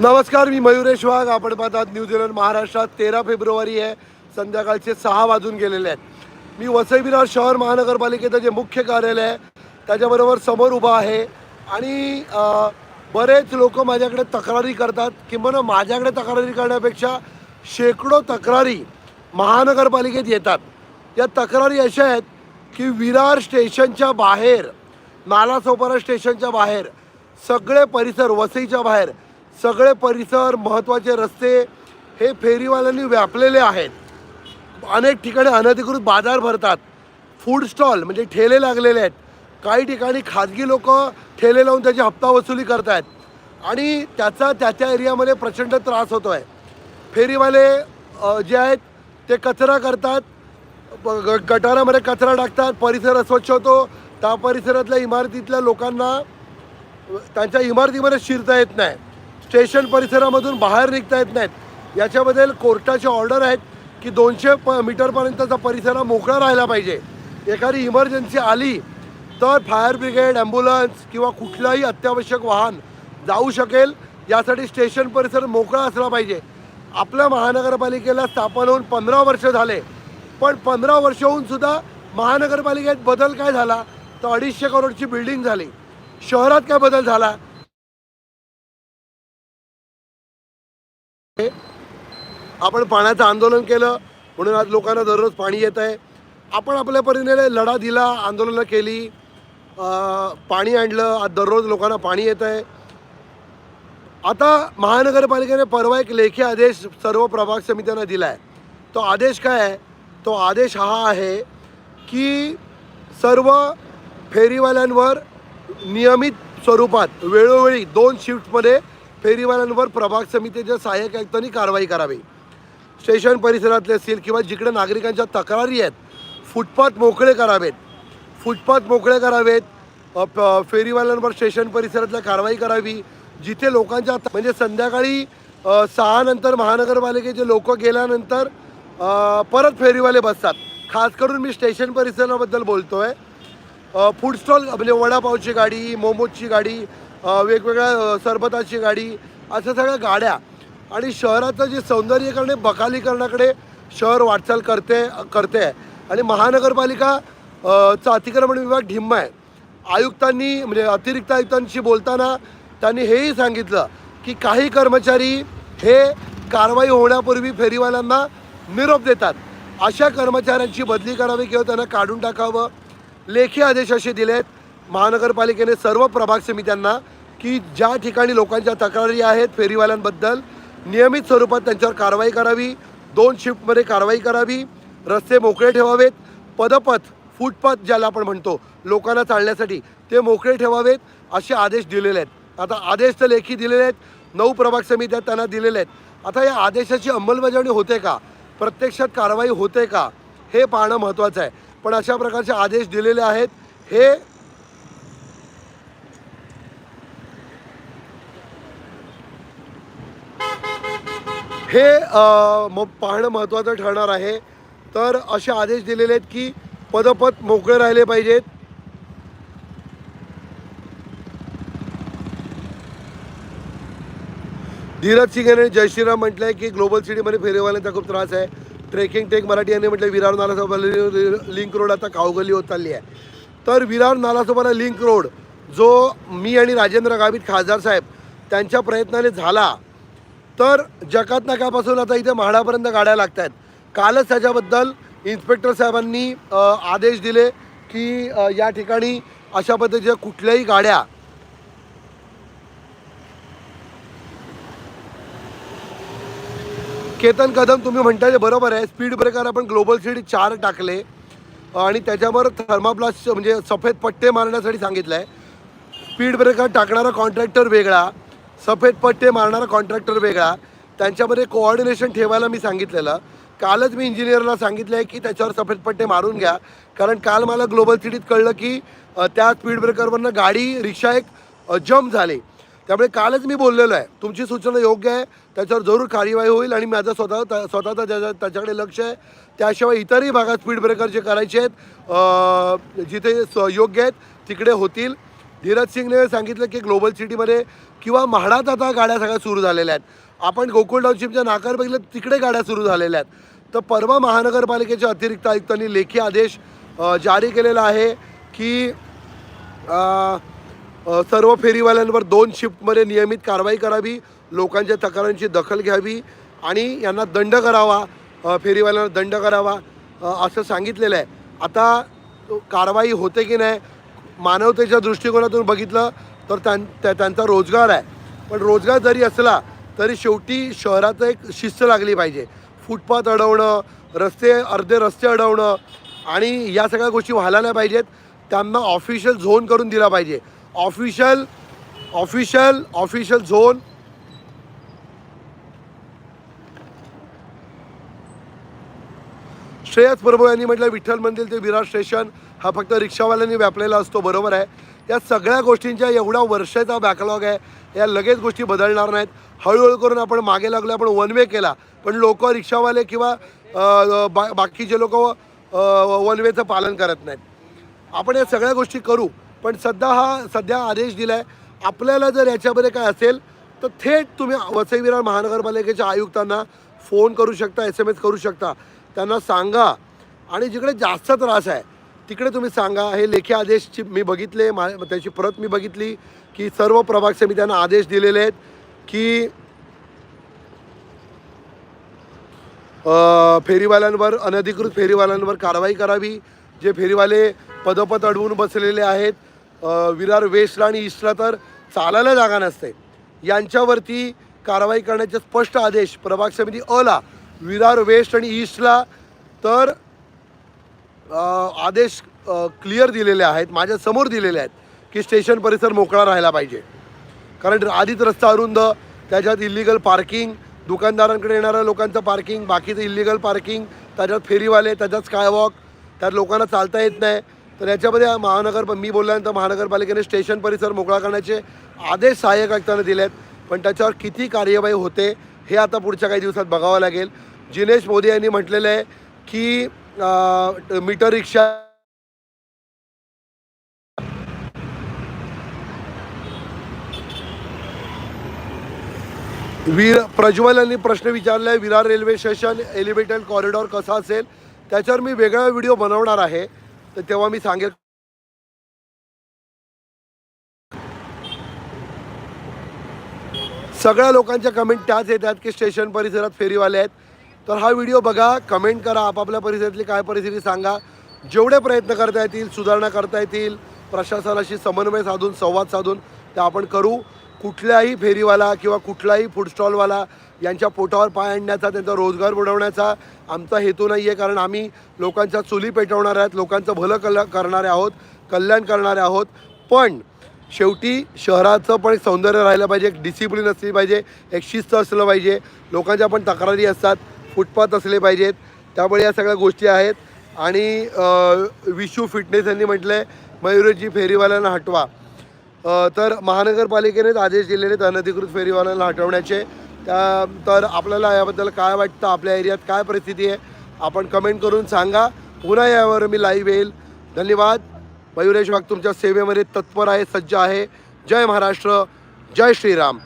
नमस्कार मी मयुरेश वाघ. आपण पाहतात न्यूझीलंड महाराष्ट्रात तेरा फेब्रुवारी आहे. संध्याकाळचे सहा वाजून गेलेले आहेत. मी वसई विरार शहर महानगरपालिकेचं जे मुख्य कार्यालय आहे त्याच्याबरोबर समोर उभा आहे. आणि बरेच लोक माझ्याकडे तक्रारी करतात किंवा माझ्याकडे तक्रारी करण्यापेक्षा शेकडो तक्रारी महानगरपालिकेत येतात. या तक्रारी अशा आहेत की विरार स्टेशनच्या बाहेर नालासोपारा स्टेशनच्या बाहेर सगळे परिसर वसईच्या बाहेर सगळे परिसर महत्त्वाचे रस्ते हे फेरीवाल्यांनी व्यापलेले आहेत. अनेक ठिकाणी अनधिकृत बाजार भरतात. फूड स्टॉल म्हणजे ठेले लागलेले आहेत. काही ठिकाणी खाजगी लोक ठेले लावून त्याची हप्ता वसुली करत आहेत आणि त्याचा त्या त्या एरियामध्ये प्रचंड त्रास होतो आहे फेरीवाले जे आहेत ते कचरा करतात. ग- गटारामध्ये कचरा टाकतात. परिसर अस्वच्छ होतो. त्या परिसरातल्या इमारतीतल्या लोकांना त्यांच्या इमारतीमध्ये शिरता येत नाही. स्टेशन परिसरामधून बाहेर निघता येत नाहीत. याच्याबद्दल कोर्टाची ऑर्डर आहेत की दोनशे प मीटरपर्यंतचा परिसर मोकळा राहिला पाहिजे. एखादी इमर्जन्सी आली तर फायर ब्रिगेड ॲम्ब्युलन्स किंवा कुठलाही अत्यावश्यक वाहन जाऊ शकेल. यासाठी स्टेशन परिसर मोकळा असला पाहिजे. आपल्या महानगरपालिकेला स्थापन होऊन पंधरा वर्ष झाले. पण पंधरा वर्ष सुद्धा महानगरपालिकेत बदल काय झाला? तर अडीचशे करोडची बिल्डिंग झाली. शहरात काय बदल झाला? आपण पाण्याचं आंदोलन केलं म्हणून आज लोकांना दररोज पाणी येत आहे. आपण आपल्या परीने लढा दिला आंदोलनं केली पाणी आणलं आज दररोज लोकांना पाणी येत आहे. आता महानगरपालिकेने परवा एक लेखी आदेश सर्व प्रभाग समित्यांना दिला आहे तो आदेश काय आहे? तो आदेश हा आहे की सर्व फेरीवाल्यांवर नियमित स्वरूपात वेळोवेळी दोन शिफ्टमध्ये फेरीवाल्यांवर प्रभाग समितीच्या सहाय्यक आयुक्तांनी कारवाई करावी. स्टेशन परिसरातले असतील किंवा जिकडे नागरिकांच्या तक्रारी आहेत फुटपाथ मोकळे करावेत. फुटपाथ मोकळे करावेत. प- फेरीवाल्यांवर स्टेशन परिसरातल्या कारवाई करावी. जिथे लोकांच्या म्हणजे संध्याकाळी सहानंतर सहा नंतर महानगरपालिकेचे लोक गेल्यानंतर परत फेरीवाले बसतात. खास करून मी स्टेशन परिसराबद्दल बोलतो आहे फूड स्टॉल म्हणजे वडापावची गाडी मोमोजची गाडी वेगवेगळ्या सरबताची गाडी अशा सगळ्या गाड्या आणि शहराचं जे सौंदर्यीकरण आहे, बकालीकरणाकडे शहर वाटचाल करते करते आहे. आणि महानगरपालिका चा अतिक्रमण विभाग ढिम्म आहे. आयुक्तांनी म्हणजे अतिरिक्त आयुक्तांशी बोलताना त्यांनी हेही सांगितलं की काही कर्मचारी हे कारवाई होण्यापूर्वी फेरीवाल्यांना निरोप देतात. अशा कर्मचाऱ्यांची बदली करावी किंवा त्यांना काढून टाकावं. लेखी आदेश असे दिलेत महानगरपालिकेने सर्व प्रभाग समित्यांना की ज्या ठिकाणी लोकांच्या तक्रारी आहेत फेरीवाल्यांबद्दल नियमित स्वरूपात त्यांच्यावर कारवाई करावी. दोन शिफ्टमध्ये कारवाई करावी. रस्ते मोकळे ठेवावेत. पदपथ फुटपाथ ज्याला आपण म्हणतो लोकांना चालण्यासाठी ते मोकळे ठेवावेत असे आदेश दिलेले आहेत. आता आदेश तर लेखी दिलेले आहेत. नऊ प्रभाग समित्या त्यांना दिलेले आहेत. आता या आदेशाची अंमलबजावणी होते का? प्रत्यक्षात कारवाई होते का? हे पाहणं महत्त्वाचं आहे. पण अशा प्रकारचे आदेश दिलेले आहेत. हे हे मग पाहणं महत्त्वाचं ठरणार आहे. तर असे आदेश दिलेले आहेत की पदपथ मोकळे राहिले पाहिजेत. धीरज सिंग यांनी जयश्रीराम म्हटलं म्हटलंय की ग्लोबल सिटीमध्ये फेरीवाल्यांचा खूप त्रास आहे. ट्रेकिंग टेक मराठी यांनी म्हटलं विरार नालासोबत लिंक रोड आता कावगली होत चालली आहे. तर विरार नालासोबत लिंक रोड जो मी आणि राजेंद्र गावित खासदार साहेब त्यांच्या प्रयत्नाने झाला. तर जकात नाकापासून आता इथे म्हाडापर्यंत गाड्या लागत आहेत कालच त्याच्याबद्दल इन्स्पेक्टर साहेबांनी आदेश दिले की या ठिकाणी अशा पद्धतीच्या कुठल्याही गाड्या केतन कदम तुम्ही म्हणताय ते बरोबर आहे. स्पीड ब्रेकर आपण ग्लोबल सीड चार टाकले. आणि त्याच्यावर थर्माप्लास्ट म्हणजे सफेद पट्टे मारण्यासाठी सांगितलं आहे स्पीड ब्रेकर टाकणारा कॉन्ट्रॅक्टर वेगळा. सफेद पट्टे मारणारा कॉन्ट्रॅक्टर वेगळा. त्यांच्यामध्ये कोऑर्डिनेशन ठेवायला मी सांगितलेलं. कालच मी इंजिनियरला सांगितलं आहे की त्याच्यावर सफेद पट्टे मारून घ्या. कारण काल मला ग्लोबल सिटीत कळलं की त्या स्पीड ब्रेकरवरनं गाडी रिक्षा एक जम्प झाली. त्यामुळे कालच मी बोललेलो आहे. तुमची सूचना योग्य आहे. त्याच्यावर जरूर कार्यवाही होईल आणि माझं स्वतः स्वतःचा स्वतःचं ज्याच्या त्याच्याकडे लक्ष आहे त्याशिवाय इतरही भागात स्पीड ब्रेकर जे करायचे आहेत जिथे स- योग्य आहेत तिकडे होतील. धीरज सिंगने सांगितलं की ग्लोबल सिटीमध्ये किंवा म्हाडात आता गाड्या सगळ्या सुरू झालेल्या आहेत. आपण गोकुळ टाउनशिपच्या नाकार बघितलं तिकडे गाड्या सुरू झालेल्या आहेत. तर परवा महानगरपालिकेच्या अतिरिक्त आयुक्तांनी लेखी आदेश जारी केलेला आहे की सर्व फेरीवाल्यांवर दोन शिफ्टमध्ये नियमित कारवाई करावी लोकांच्या तक्रारींची दखल घ्यावी आणि यांना दंड करावा फेरीवाल्यांना दंड करावा असं सांगितलेलं आहे. आता कारवाई होते की नाही मानवतेच्या दृष्टिकोनातून बघितलं तर त्यां त्या- त्यांचा रोजगार आहे. पण रोजगार जरी असला तरी शेवटी शहराचं एक शिस्त लागली पाहिजे. फुटपाथ अडवणं रस्ते अर्धे रस्ते अडवणं आणि या सगळ्या गोष्टी व्हायला नाही पाहिजेत. त्यांना ऑफिशियल झोन करून दिला पाहिजे. Official official official zone Shreyas Prabhu यांनी म्हटलं विठ्ठल मंदिर ते विरार स्टेशन हा फक्त रिक्षावाल्यांनी व्यापलेला असतो बरोबर आहे. या सगळ्या गोष्टींच्या एवढा वर्षाचा बॅकलॉग आहे. या लगेच गोष्टी बदलणार नाहीत. हळूहळू करून आपण मागे लागलो आपण वन वे केला. पण लोक रिक्षावाले किंवा बा बाकीचे लोक वन वेचं पालन करत नाहीत. आपण या सगळ्या गोष्टी करू पण सध्या हा सध्या आदेश दिला आहे आपल्याला जर याच्यामध्ये काय असेल तर थेट तुम्ही वसई विरार महानगरपालिकेच्या आयुक्तांना फोन करू शकता एस एम एस करू शकता. त्यांना सांगा. आणि जिकडे जास्त त्रास आहे तिकडे तुम्ही सांगा. हे लेखी आदेशची मी बघितले मा त्याची प्रत मी बघितली की सर्व प्रभाग समित्यांना आदेश दिलेले आहेत की फेरीवाल्यांवर अनधिकृत फेरीवाल्यांवर कारवाई करावी. जे फेरीवाले पदपद अडवून बसलेले आहेत विरार वेस्टला आणि ईस्टला तर चालायला जागा नसते. यांच्यावरती कारवाई करण्याचे स्पष्ट आदेश प्रभाग समिती अला विरार वेस्ट आणि ईस्टला तर आदेश क्लिअर दिलेले आहेत माझ्यासमोर दिलेले आहेत की स्टेशन परिसर मोकळा राहायला पाहिजे. कारण आधीच रस्ता अरुंद त्याच्यात इलिगल पार्किंग दुकानदारांकडे येणाऱ्या लोकांचं पार्किंग बाकीचं इलिगल पार्किंग त्याच्यात फेरीवाले त्याच्यात स्कायवॉक त्यात लोकांना चालता येत नाही. तर याच्यामध्ये महानगर मी बोलल्यानंतर महानगरपालिकेने स्टेशन परिसर मोकळा करण्याचे आदेश सहाय्यक आयुक्तांना दिले आहेत पण त्याच्यावर किती कार्यवाही होते हे आता पुढच्या काही दिवसात बघावं लागेल. जिनेश मोदी यांनी म्हटलेलं आहे की मीटर रिक्षा वीर प्रज्वल यांनी प्रश्न विचारला आहे Virar railway station elevated corridor कसा असेल? त्याच्यावर मी वेगळा व्हिडिओ बनवणार आहे. तर तेव्हा मी सांगेल. सगळ्या लोकांच्या कमेंट त्याच येतात की स्टेशन परिसरात फेरीवाले आहेत. तर हा व्हिडिओ बघा कमेंट करा आपापल्या परिसरातली काय परिस्थिती सांगा. जेवढे प्रयत्न करता येतील सुधारणा करता येतील प्रशासनाशी समन्वय साधून संवाद साधून ते आपण करू. कुठल्याही फेरीवाला किंवा कुठलाही फूडस्टॉलवाला यांच्या पोटावर पाय आणण्याचा त्यांचा रोजगार बुडवण्याचा आमचा हेतू नाही आहे कारण आम्ही लोकांच्या चुली पेटवणार आहेत लोकांचं भलं कल करणारे आहोत कल्याण करणारे आहोत. पण शेवटी शहराचं पण एक सौंदर्य राहिलं पाहिजे एक डिसिप्लिन असली पाहिजे एक शिस्त असलं पाहिजे. लोकांच्या पण तक्रारी असतात फुटपाथ असले पाहिजेत. त्यामुळे या सगळ्या गोष्टी आहेत. आणि विशू फिटनेस यांनी म्हटलं आहे मयुरेची फेरीवाल्यांना हटवा. तर महानगरपालिकेनेच आदेश दिलेले आहेत अनधिकृत फेरीवाल्यांना हटवण्याचे. त्या तर आपल्याला याबद्दल काय वाटतं आपल्या एरियात काय परिस्थिती आहे आपण कमेंट करून सांगा. पुन्हा यावर मी लाईव्ह येईल. धन्यवाद. मयुरेश वाघ तुमच्या सेवेमध्ये तत्पर आहे सज्ज आहे. जय महाराष्ट्र जय श्रीराम.